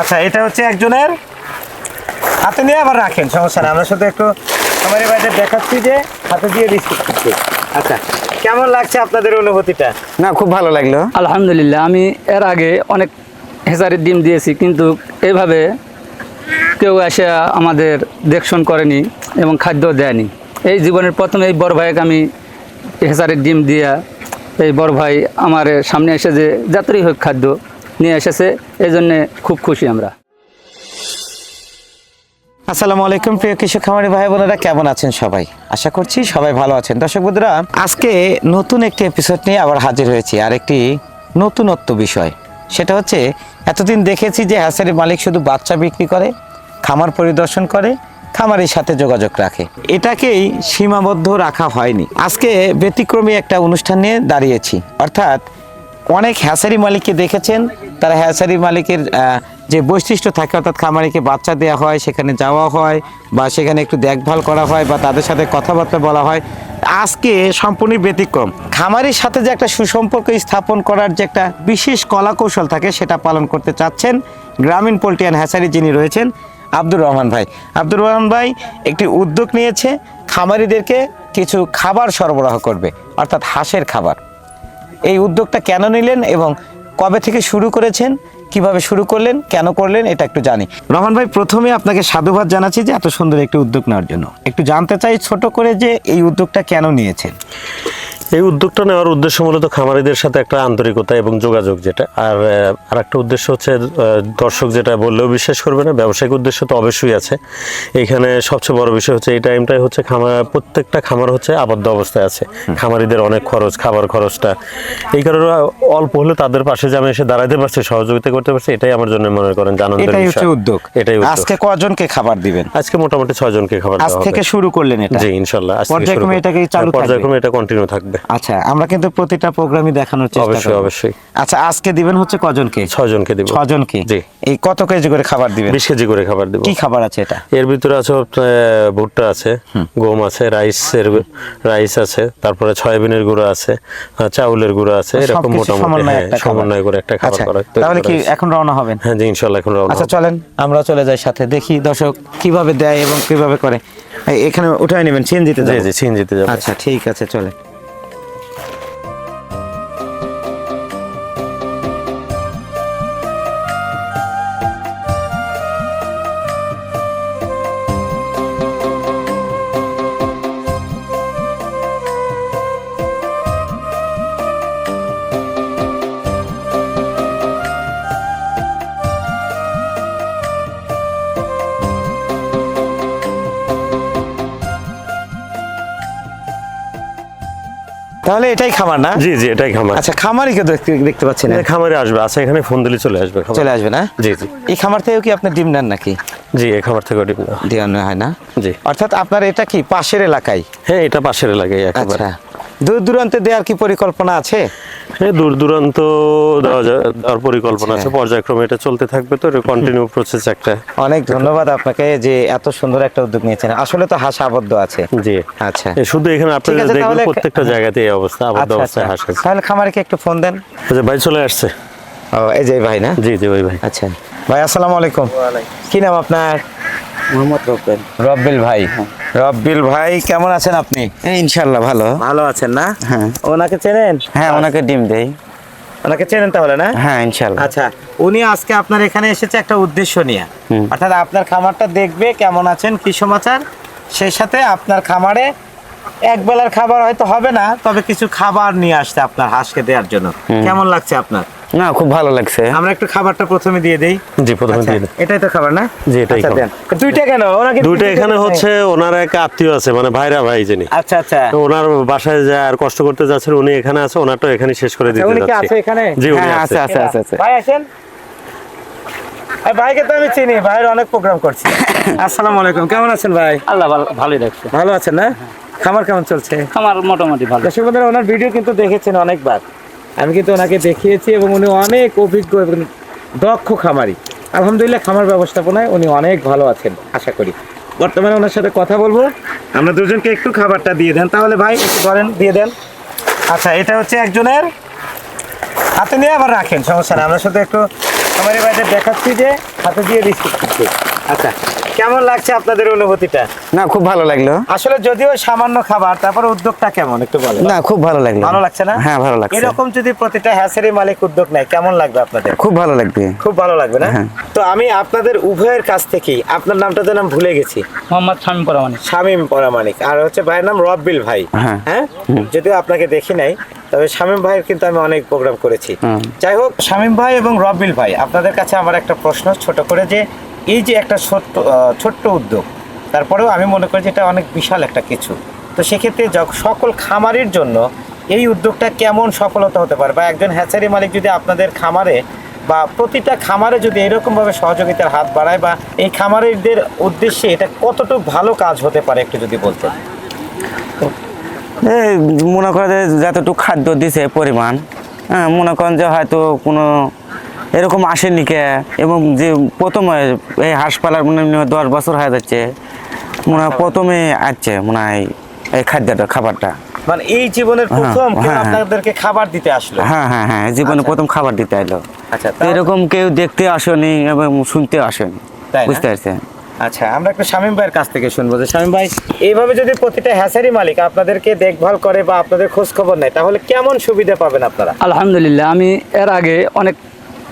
আচ্ছা এটা হচ্ছে একজনের হাতে নিয়ে আবার রাখেন সমস্যা না আমরা শুধু একটু আমার বাড়িতে দেখাচ্ছি যে হাতে দিয়ে বিস্কুট খাচ্ছি আচ্ছা কেমন লাগছে আপনাদের অনুভূতিটা? না খুব ভালো লাগল। আলহামদুলিল্লাহ আমি এর আগে অনেক হেজারের ডিম দিয়েছি কিন্তু এভাবে কেউ এসে আমাদের দেখশন করেনি এবং খাদ্য দেয়নি। এই জীবনের প্রথমে এই বড় ভাইকে আমি হেজারের ডিম দিয়া এই বড় ভাই আমার সামনে এসে যে যাত্রী হোক খাদ্য নিয়ে এসেছে। এই জন্যে খুব খুশি আমরা। আসসালামু আলাইকুম, প্রিয় কৃষক খামারি ভাই বোনেরা, কেমন আছেন সবাই? আশা করছি সবাই ভালো আছেন। দর্শক বন্ধুরা, আজকে নতুন একটি এপিসোড নিয়ে আবার হাজির হয়েছি। আর একটি নতুনত্ব বিষয়, সেটা হচ্ছে, এতদিন দেখেছি যে হ্যাসারি মালিক শুধু বাচ্চা বিক্রি করে, খামার পরিদর্শন করে, খামারের সাথে যোগাযোগ রাখে। এটাকেই সীমাবদ্ধ রাখা হয়নি। আজকে ব্যতিক্রমী একটা অনুষ্ঠান নিয়ে দাঁড়িয়েছি। অর্থাৎ অনেক হ্যাসারি মালিককে দেখেছেন। তারা হ্যাসারি মালিকের যে বৈশিষ্ট্য থাকে, অর্থাৎ খামারিকে বাচ্চা দেওয়া হয়, সেখানে যাওয়া হয়, বা সেখানে একটু দেখভাল করা হয়, বা তাদের সাথে কথাবার্তা বলা হয়, আজকে সম্পূর্ণ ব্যতিক্রম। খামারির সাথে যে একটা সুসম্পর্ক স্থাপন করার যে একটা বিশেষ কলা কৌশল থাকে, সেটা পালন করতে চাচ্ছেন গ্রামীণ পোল্ট্রি অ্যান্ড হ্যাসারি যিনি রয়েছেন, আব্দুর রহমান ভাই। আব্দুর রহমান ভাই একটি উদ্যোগ নিয়েছে, খামারিদেরকে কিছু খাবার সরবরাহ করবে, অর্থাৎ হাঁসের খাবার। এই উদ্যোগটা কেন নিলেন এবং কবে থেকে শুরু করেছেন, কীভাবে শুরু করলেন, কেন করলেন, এটা একটু জানি। রহমান ভাই, প্রথমে আপনাকে সাধুবাদ জানাচ্ছি যে এত সুন্দর একটি উদ্যোগ নেওয়ার জন্য। একটু জানতে চাই ছোট করে যে এই উদ্যোগটা কেন নিয়েছেন? এই উদ্যোগটা নেওয়ার উদ্দেশ্য মূলত খামারিদের সাথে একটা আন্তরিকতা এবং যোগাযোগ যেটা। আর আর একটা উদ্দেশ্য হচ্ছে দর্শক যেটা বললেও বিশ্বাস করবে না ব্যবসায়িক উদ্দেশ্য তো অবশ্যই আছে। এইখানে সবচেয়ে বড় বিষয় হচ্ছে এই টাইমটাই হচ্ছে খামার প্রত্যেকটা খামার হচ্ছে আবদ্ধ অবস্থায় আছে। খামারিদের অনেক খরচ খাবার খরচটা। এই কারণে অল্প হলে তাদের পাশে যে আমি এসে দাঁড়াতে পারছি সহযোগিতা করতে পারছি এটাই আমার জন্য মনে করেন এটাই। হচ্ছে উদ্যোগ। এটাই আজকে কজনকে খাবার দিবেন? আজকে মোটামুটি ছয় জনকে খাবার আজ থেকে শুরু করলেন এটা? জি ইনশাল্লাহ আজ পর্যায়ক্রমে এটাকে চালু হ্যাঁ, পর্যায়ক্রমে এটা কন্টিনিউ থাকবে। আচ্ছা আমরা কিন্তু প্রতিটা প্রোগ্রামই দেখানোর চেষ্টা অবশ্যই, করব। অবশ্যই। আচ্ছা আজকে দিবেন হচ্ছে কজনকে? ছয় জনকে দিব। ছজনকে? জি। এই কত কেজি করে খাবার দিবেন? বিশ কেজি করে খাবার দিব। কি খাবার আছে এটা? এর ভিতরে আছে ভুট্টা আছে গম আছে রাইসের রাইস আছে তারপরে সয়াবিনের গুঁড়ো আছে চাউলের গুঁড়ো আছে এরকম মোটামুটি সমন্বয়ে হ্যাঁ, করে একটা খাবার আচ্ছা, করা তাহলে কি এখন রওনা হবেন? হ্যাঁ জি ইনশাল্লাহ এখন রওনা আচ্ছা চলেন। আমরা চলে যাই সাথে দেখি দর্শক কীভাবে দেয় এবং কীভাবে করে। এখানে উঠাই নেবেন সিএনজিতে জি জি চিন যেতে যাব। আচ্ছা ঠিক আছে চলে তাহলে এটাই খামার না? জি জি এটাই খামার। আচ্ছা খামারই কে দেখতে পাচ্ছেন এই খামারে আসবে আচ্ছা এখানে ফোন দিলে চলে আসবে চলে আসবে না? জি জি। এই খামার থেকেও কি আপনি ডিম নেন নাকি? জি এই খামার থেকে ডিম না দেওয়ানো হয় না? জি। অর্থাৎ আপনার এটা কি পাশের এলাকায়? হ্যাঁ এটা পাশের এলাকায় একেবারে। আচ্ছা। দূর দূরান্তে দেওয়ার কি পরিকল্পনা আছে? হ্যাঁ দূর দূরান্ত দেওয়ার পরিকল্পনা আচ্ছা। আছে পর্যায়ক্রমে এটা চলতে থাকবে তো এটা কন্টিনিউ প্রসেস একটা। অনেক ধন্যবাদ আপনাকে যে এত সুন্দর একটা উদ্যোগ নিয়েছেন। আসলে তো হাঁস আবদ্ধ আছে। জি। আচ্ছা। শুধু এখানে আপনারা দেখবেন প্রত্যেকটা জায়গাতে এই অবস্থা আবদ্ধ আচ্ছা, অবস্থায় আচ্ছা। হাঁস আছে। তাহলে খামারিকে একটু ফোন দেন। আচ্ছা ভাই চলে আসছে। ও এই যে ভাই না? জি জি ওই ভাই। আচ্ছা। ভাই আসসালামু আলাইকুম। কি নাম আপনার? মোহাম্মদ রব্বেল। রব্বিল ভাই। রব্বিল ভাই কেমন আছেন আপনি? ইনশাল্লাহ ভালো। ভালো আছেন না? হ্যাঁ। ওনাকে চেনেন? হ্যাঁ ওনাকে ডিম দেই। ওনাকে চেনেন তাহলে না? হ্যাঁ ইনশাল্লাহ আচ্ছা উনি আজকে আপনার এখানে এসেছে একটা উদ্দেশ্য নিয়ে। অর্থাৎ আপনার খামারটা দেখবে কেমন আছেন কি সমাচার। সেই সাথে আপনার খামারে এক বেলার খাবার হয়তো হবে না তবে কিছু খাবার নিয়ে আসতে আপনার হাঁসকে দেওয়ার জন্য। কেমন লাগছে আপনার? না খুব ভালো লাগছে। আমরা একটু খাবারটা প্রথমে দিয়ে দেই। জি প্রথমে আচ্ছা, দিয়ে দেন। এটাই তো খাবার না? জি, এটাই আচ্ছা, খাবার। দেন। দুইটা কেন? ওনাকে দুইটা এখানে হচ্ছে ওনার এক আত্মীয় আছে মানে ভাইরা ভাই যিনি। আচ্ছা আচ্ছা। তো ওনার বাসায় যা আর কষ্ট করতে যাচ্ছেন উনি এখানে আছে ওনারটা এখানে শেষ করে দিতে আচ্ছা, উনি কি আছে এখানে? জি উনি হ্যাঁ, আছে। আছে, আছে, আছে। ভাই আসেন। ভাইকে তো আমি চিনি ভাইয়ের অনেক প্রোগ্রাম করছি। আসসালামু আলাইকুম কেমন আছেন ভাই? আল্লাহ ভালো- ভালোই রাখছে ভালো আছেন না? খাবার কেমন চলছে? আমার মোটামুটি ভালো। দর্শক ওনার ভিডিও কিন্তু দেখেছেন অনেকবার। আমি কিন্তু ওনাকে দেখিয়েছি এবং উনি অনেক অভিজ্ঞ এবং দক্ষ খামারি। আলহামদুলিল্লাহ খামার ব্যবস্থাপনায় উনি অনেক ভালো আছেন, আশা করি। বর্তমানে ওনার সাথে কথা বলব। আমরা দুজনকে একটু খাবারটা দিয়ে দেন। তাহলে ভাই, একটু ধরেন, দিয়ে দেন। আচ্ছা এটা হচ্ছে একজনের হাতে নিয়ে আবার রাখেন, সমস্যা না আমরা শুধু একটু খামারি ভাইদের দেখাচ্ছি যে হাতে দিয়ে খাচ্ছে আচ্ছা কেমন লাগছে আপনাদের অনুভূতিটা? না খুব ভালো লাগল। আসলে যদিও সামান্য খাবার তারপর উদ্যোগটা কেমন? একটু বলেন। না খুব ভালো লাগল। ভালো লাগছে না? হ্যাঁ ভালো লাগছে। এরকম যদি প্রতিটা হ্যাসারি মালিক উদ্যোগ নেয় কেমন লাগবে আপনাদের? খুব ভালো লাগবে। খুব ভালো লাগবে না? হ্যাঁ। তো আমি আপনাদের উভয়ের কাছ থেকেই আপনার নামটা যেন আমি ভুলে গেছি। মোহাম্মদ স্বামী পরামানিক। শামীম পরামানিক। আর হচ্ছে ভাইয়ের নাম রব্বিল ভাই। হ্যাঁ। হ্যাঁ? যদিও আপনাকে দেখি নাই তবে শামীম ভাইয়ের কিন্তু আমি অনেক প্রোগ্রাম করেছি। যাই হোক শামীম ভাই এবং রব্বিল ভাই আপনাদের কাছে আমার একটা প্রশ্ন ছোট করে যে এই যে একটা ছোট্ট ছোট্ট উদ্যোগ তারপরেও আমি মনে করি যে এটা অনেক বিশাল একটা কিছু। তো সেক্ষেত্রে সকল খামারের জন্য এই উদ্যোগটা কেমন সফলতা হতে পারে? বা একজন হ্যাচারি মালিক যদি আপনাদের খামারে বা প্রতিটা খামারে যদি এরকমভাবে সহযোগিতার হাত বাড়ায় বা এই খামারিদের উদ্দেশ্যে এটা কতটুকু ভালো কাজ হতে পারে একটু যদি বলতেন। এই মনে করে যে যতটুকু খাদ্য দিছে পরিমাণ হ্যাঁ মনে করেন যে হয়তো কোনো এরকম আসেনি কে এবং যে প্রথমে এই হাসপাতাল মনে দশ বছর হয়ে যাচ্ছে মনে হয় প্রথমে আসছে মনে হয় এই খাদ্যটা খাবারটা। মানে এই জীবনের হ্যাঁ, প্রথম হ্যাঁ, হ্যাঁ। আপনাদেরকে খাবার দিতে আসলো। হ্যাঁ হ্যাঁ হ্যাঁ জীবনে আচ্ছা। প্রথম খাবার দিতে এলো আচ্ছা এরকম কেউ দেখতে আসেনি এবং শুনতে আসেনি। বুঝতে পারছেন? আচ্ছা আমরা একটু শামীম ভাইয়ের কাছ থেকে শুনব যে, শামীম ভাই, এইভাবে যদি প্রতিটা হ্যাসারি মালিক আপনাদেরকে দেখভাল করে বা আপনাদের খোঁজ খবর নেয়, তাহলে কেমন সুবিধা পাবেন আপনারা? আলহামদুলিল্লাহ, আমি এর আগে অনেক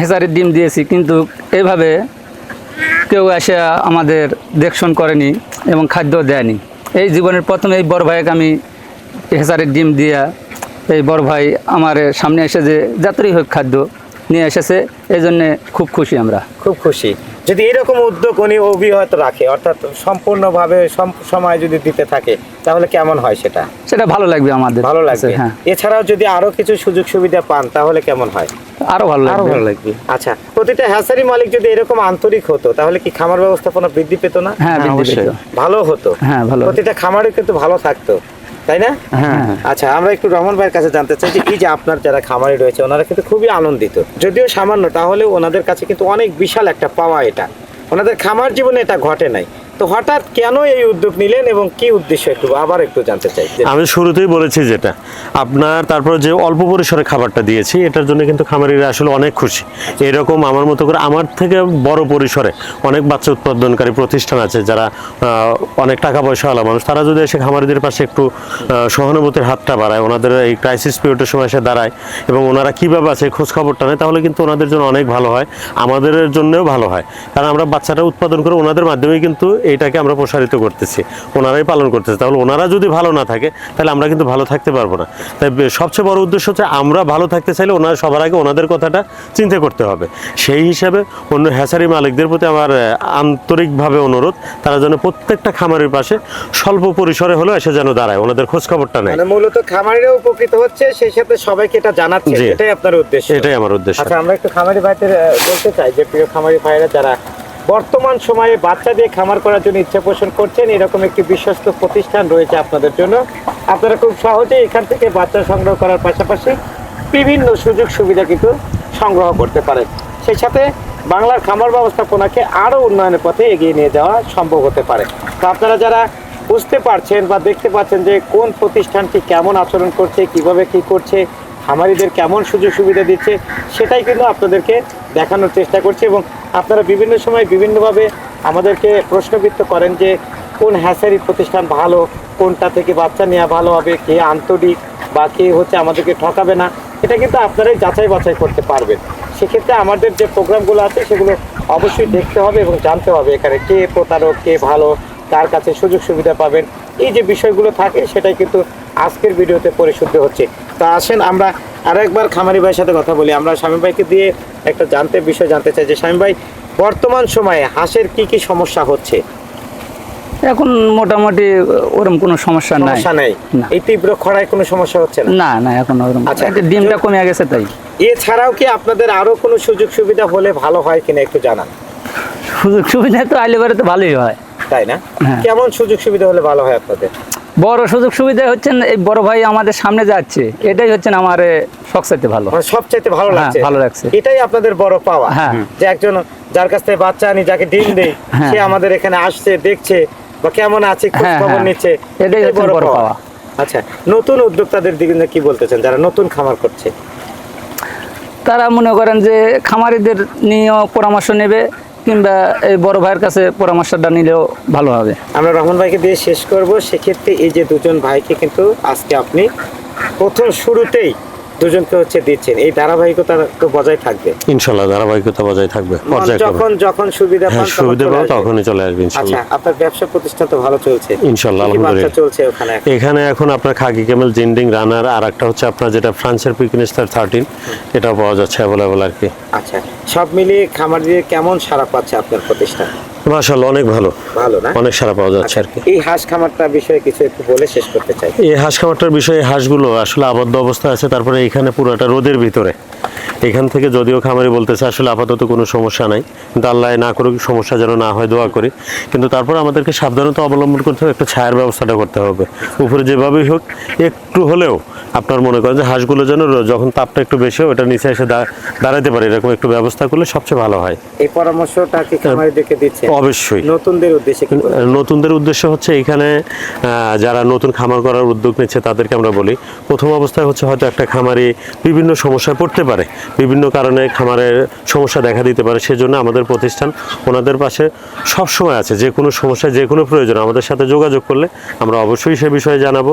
হেসারির ডিম দিয়েছি, কিন্তু এইভাবে কেউ এসে আমাদের দেখশন করেনি এবং খাদ্য দেয়নি। এই জীবনের প্রথম এই বড় ভাইকে আমি হেসারির ডিম দিয়া, এই বড় ভাই আমার সামনে এসে যে যাত্রী হোক খাদ্য নিয়ে এসেছে এই জন্যে খুব খুশি আমরা। খুব খুশি। যদি এরকম উদ্যোগ উনি অব্যাহত রাখে অর্থাৎ সম্পূর্ণভাবে সময় যদি দিতে থাকে তাহলে কেমন হয় সেটা? সেটা ভালো লাগবে আমাদের ভালো লাগবে। হ্যাঁ। এছাড়াও যদি আরও কিছু সুযোগ সুবিধা পান তাহলে কেমন হয়? আরও ভালো আরও লাগবে ভালো লাগবে। আচ্ছা প্রতিটা হ্যাসারি মালিক যদি এরকম আন্তরিক হতো তাহলে কি খামার ব্যবস্থাপনা বৃদ্ধি পেত না? হ্যাঁ হ্যাঁ, অবশ্যই। ভালো হতো। হ্যাঁ ভালো। প্রতিটা খামারে কিন্তু ভালো থাকতো। তাই না? হ্যাঁ। আচ্ছা আমরা একটু রহমান ভাইয়ের কাছে জানতে চাই যে এই যে আপনার যারা খামারি রয়েছে ওনারা কিন্তু খুবই আনন্দিত। যদিও সামান্য তাহলে ওনাদের কাছে কিন্তু অনেক বিশাল একটা পাওয়া এটা। ওনাদের খামার জীবনে এটা ঘটে নাই। তো হঠাৎ কেন এই উদ্যোগ নিলেন এবং কি উদ্দেশ্য একটু আবার একটু জানতে চাই? আমি শুরুতেই বলেছি যেটা, আপনার তারপর যে অল্প পরিসরে খাবারটা দিয়েছি, এটার জন্য কিন্তু খামারিরা আসলে অনেক খুশি। এরকম আমার মতো করে আমার থেকে বড় পরিসরে অনেক বাচ্চা উৎপাদনকারী প্রতিষ্ঠান আছে যারা অনেক টাকা পয়সা আলা মানুষ। তারা যদি এসে খামারিদের পাশে একটু সহানুভূতির হাতটা বাড়ায়, ওনাদের এই ক্রাইসিস পিরিয়ডের সময় এসে দাঁড়ায় এবং ওনারা কীভাবে আছে, খোঁজ খবরটা নেয়, তাহলে কিন্তু ওনাদের জন্য অনেক ভালো হয়। আমাদের জন্যও ভালো হয়। কারণ আমরা বাচ্চাটা উৎপাদন করে ওনাদের মাধ্যমেই কিন্তু এইটাকে আমরা প্রসারিত করতেছি ওনারাই পালন করতেছে। তাহলে ওনারা যদি ভালো না থাকে তাহলে আমরা কিন্তু ভালো থাকতে পারব না। তাই সবচেয়ে বড় উদ্দেশ্য হচ্ছে আমরা ভালো থাকতে চাইলে ওনারা সবার আগে ওনাদের কথাটা চিন্তা করতে হবে। সেই হিসাবে অন্য হ্যাচারি মালিকদের প্রতি আমার আন্তরিকভাবে অনুরোধ তারা যেন প্রত্যেকটা খামারের পাশে স্বল্প পরিসরে হলেও এসে যেন দাঁড়ায় ওনাদের খোঁজ খবরটা নেয়। মানে মূলত খামারিরা উপকৃত হচ্ছে সেই সাথে সবাইকে এটা জানাচ্ছে। এটাই আপনার উদ্দেশ্য। এটাই আমার উদ্দেশ্য। আচ্ছা আমরা একটু খামারি ভাইদের বলতে চাই যে প্রিয় খামারি ভাইরা যারা বর্তমান সময়ে বাচ্চা দিয়ে খামার করার জন্য ইচ্ছা পোষণ করছেন, এরকম একটি বিশ্বস্ত প্রতিষ্ঠান রয়েছে আপনাদের জন্য। আপনারা খুব সহজে এখান থেকে বাচ্চা সংগ্রহ করার পাশাপাশি বিভিন্ন সুযোগ সুবিধা কিন্তু সংগ্রহ করতে পারেন। সেই সাথে বাংলার খামার ব্যবস্থাপনাকে আরও উন্নয়নের পথে এগিয়ে নিয়ে যাওয়া সম্ভব হতে পারে। তো আপনারা যারা বুঝতে পারছেন বা দেখতে পাচ্ছেন যে কোন প্রতিষ্ঠানটি কেমন আচরণ করছে, কীভাবে কি করছে, খামারিদের কেমন সুযোগ সুবিধা দিচ্ছে, সেটাই কিন্তু আপনাদেরকে দেখানোর চেষ্টা করছি এবং আপনারা বিভিন্ন সময় বিভিন্নভাবে আমাদেরকে প্রশ্নবিত্ত করেন যে কোন হ্যাসারি প্রতিষ্ঠান ভালো, কোনটা থেকে বাচ্চা নেওয়া ভালো হবে, কে আন্তরিক বা কে হচ্ছে আমাদেরকে ঠকাবে না, এটা কিন্তু আপনারাই যাচাই বাছাই করতে পারবেন। সেক্ষেত্রে আমাদের যে প্রোগ্রামগুলো আছে সেগুলো অবশ্যই দেখতে হবে এবং জানতে হবে এখানে কে প্রতারক, কে ভালো, কার কাছে সুযোগ সুবিধা পাবেন। এই যে বিষয়গুলো থাকে সেটাই কিন্তু আজকের ভিডিওতে পরিশুদ্ধ হচ্ছে। তা আসেন আমরা আরও একবার খামারি ভাইয়ের সাথে কথা বলি। আমরা স্বামী ভাইকে দিয়ে একটা জানতে বিষয় জানতে চাই যে স্বামী ভাই বর্তমান সময়ে হাঁসের কি কি সমস্যা হচ্ছে? এখন মোটামুটি ওরকম কোনো সমস্যা নাই। সমস্যা নেই। এই তীব্র খরায় কোনো সমস্যা হচ্ছে না? না না এখন ওরকম আচ্ছা। ডিমটা কমে গেছে তাই। এছাড়াও কি আপনাদের আরও কোনো সুযোগ সুবিধা হলে ভালো হয় কিনা একটু জানান? সুযোগ সুবিধা তো আইলে তো ভালোই হয়। তাই না? হ্যাঁ। কেমন সুযোগ সুবিধা হলে ভালো হয় আপনাদের? বড় সুযোগ সুবিধা হচ্ছেন এই বড় ভাই আমাদের সামনে যাচ্ছে এটাই হচ্ছে না আমার সবচাইতে ভালো মানে সবচাইতে ভালো হ্যাঁ, লাগছে ভালো লাগছে। এটাই আপনাদের বড় পাওয়া হ্যাঁ। যে একজন যার কাছ থেকে বাচ্চা আনি যাকে ডিম দেই হ্যাঁ। সে আমাদের এখানে আসছে দেখছে বা কেমন আছে খোঁজ খবর। নিচ্ছে এটাই হচ্ছে বড় পাওয়া। আচ্ছা নতুন উদ্যোক্তাদের দিকে কি বলতেছেন যারা নতুন খামার করছে তারা মনে করেন যে খামারিদের নিয়েও পরামর্শ নেবে কিংবা এই বড় ভাইয়ের কাছে পরামর্শটা নিলেও ভালো হবে। আমরা রহমান ভাইকে দিয়ে শেষ করব। সেক্ষেত্রে এই যে দুজন ভাইকে কিন্তু আজকে আপনি প্রথম শুরুতেই দুজনকে হচ্ছে দিচ্ছেন। এই ধারাবাহিকতা তো বজায় থাকবে? ইনশাল্লাহ ধারাবাহিকতা বজায় থাকবে যখন যখন সুবিধা পান হ্যাঁ সুবিধা চলে তখনই চলে আসবে আচ্ছা ইনশাল্লাহ। আপনার ব্যবসা প্রতিষ্ঠান তো ভালো চলছে। বাচ্চা আলহামদুলিল্লাহ। চলছে ওখানে? এখানে এখন আপনার খাকি ক্যামেল জিন্ডিং রানার আর একটা হচ্ছে আপনার যেটা ফ্রান্সের পিকনিস্টার থার্টিন এটা পাওয়া যাচ্ছে অ্যাভেলেবল আর কি। আচ্ছা সব মিলিয়ে খামারিদের কেমন সারা পাচ্ছে আপনার প্রতিষ্ঠান? মাশাল্লাহ অনেক ভালো। ভালো না? অনেক সারা পাওয়া যাচ্ছে আর কি। এই হাঁস খামারটা বিষয়ে কিছু একটু বলে শেষ করতে চাই। এই হাঁস খামারটার বিষয়ে হাঁসগুলো আসলে আবদ্ধ অবস্থায় আছে তারপরে এখানে পুরোটা রোদের ভিতরে। এখান থেকে যদিও খামারি বলতেছে আসলে আপাতত কোনো সমস্যা নাই কিন্তু আল্লাহ না করুক সমস্যা যেন না হয় দোয়া করি। কিন্তু তারপর আমাদেরকে সাবধানতা অবলম্বন করতে হবে একটা ছায়ার ব্যবস্থাটা করতে হবে। উপরে যেভাবেই হোক একটু হলেও আপনার মনে করেন যে হাঁসগুলো যেন যখন তাপটা একটু বেশি হয় ওটা নিচে এসে দাঁড়াতে পারে এরকম একটু ব্যবস্থা করলে সবচেয়ে ভালো হয়। এই পরামর্শটা কি খামারিদেরকে দিচ্ছে? অবশ্যই। নতুনদের উদ্দেশ্যে নতুনদের উদ্দেশ্য হচ্ছে এখানে যারা নতুন খামার করার উদ্যোগ নিচ্ছে তাদেরকে আমরা বলি প্রথম অবস্থায় হচ্ছে হয়তো একটা খামারি বিভিন্ন সমস্যায় পড়তে পারে বিভিন্ন কারণে খামারের সমস্যা দেখা দিতে পারে সেজন্য আমাদের প্রতিষ্ঠান ওনাদের পাশে সব সময় আছে যে কোনো সমস্যায় যে কোনো প্রয়োজন আমাদের সাথে যোগাযোগ করলে আমরা অবশ্যই সে বিষয়ে জানাব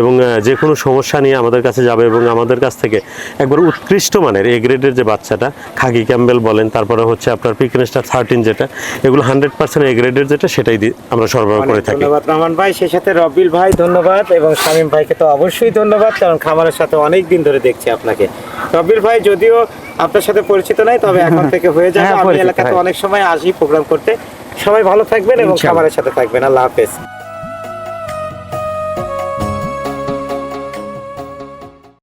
এবং যে কোনো সমস্যা নিয়ে আমাদের কাছে যাবে এবং আমাদের কাছ থেকে একবার উৎকৃষ্ট মানের এ গ্রেডের যে বাচ্চাটা খাকি ক্যাম্বেল বলেন তারপরে হচ্ছে আপনার পিকনেস্টার থার্টিন যেটা এগুলো হান্ড্রেড পার্সেন্ট এ গ্রেডের যেটা সেটাই আমরা সরবরাহ করে থাকি। ধন্যবাদ রহমান ভাই সেই সাথে রবিল ভাই ধন্যবাদ এবং শামীম ভাইকে তো অবশ্যই ধন্যবাদ কারণ খামারের সাথে অনেক দিন ধরে দেখছি আপনাকে। রবিল ভাই যদিও আপনার সাথে পরিচিত নাই তবে এখন থেকে হয়ে যাবে। হ্যাঁ, আমি এলাকাতে হ্যাঁ। অনেক সময় আসি প্রোগ্রাম করতে। সবাই ভালো থাকবেন এবং। খামারের সাথে থাকবেন। আল্লাহ হাফেজ।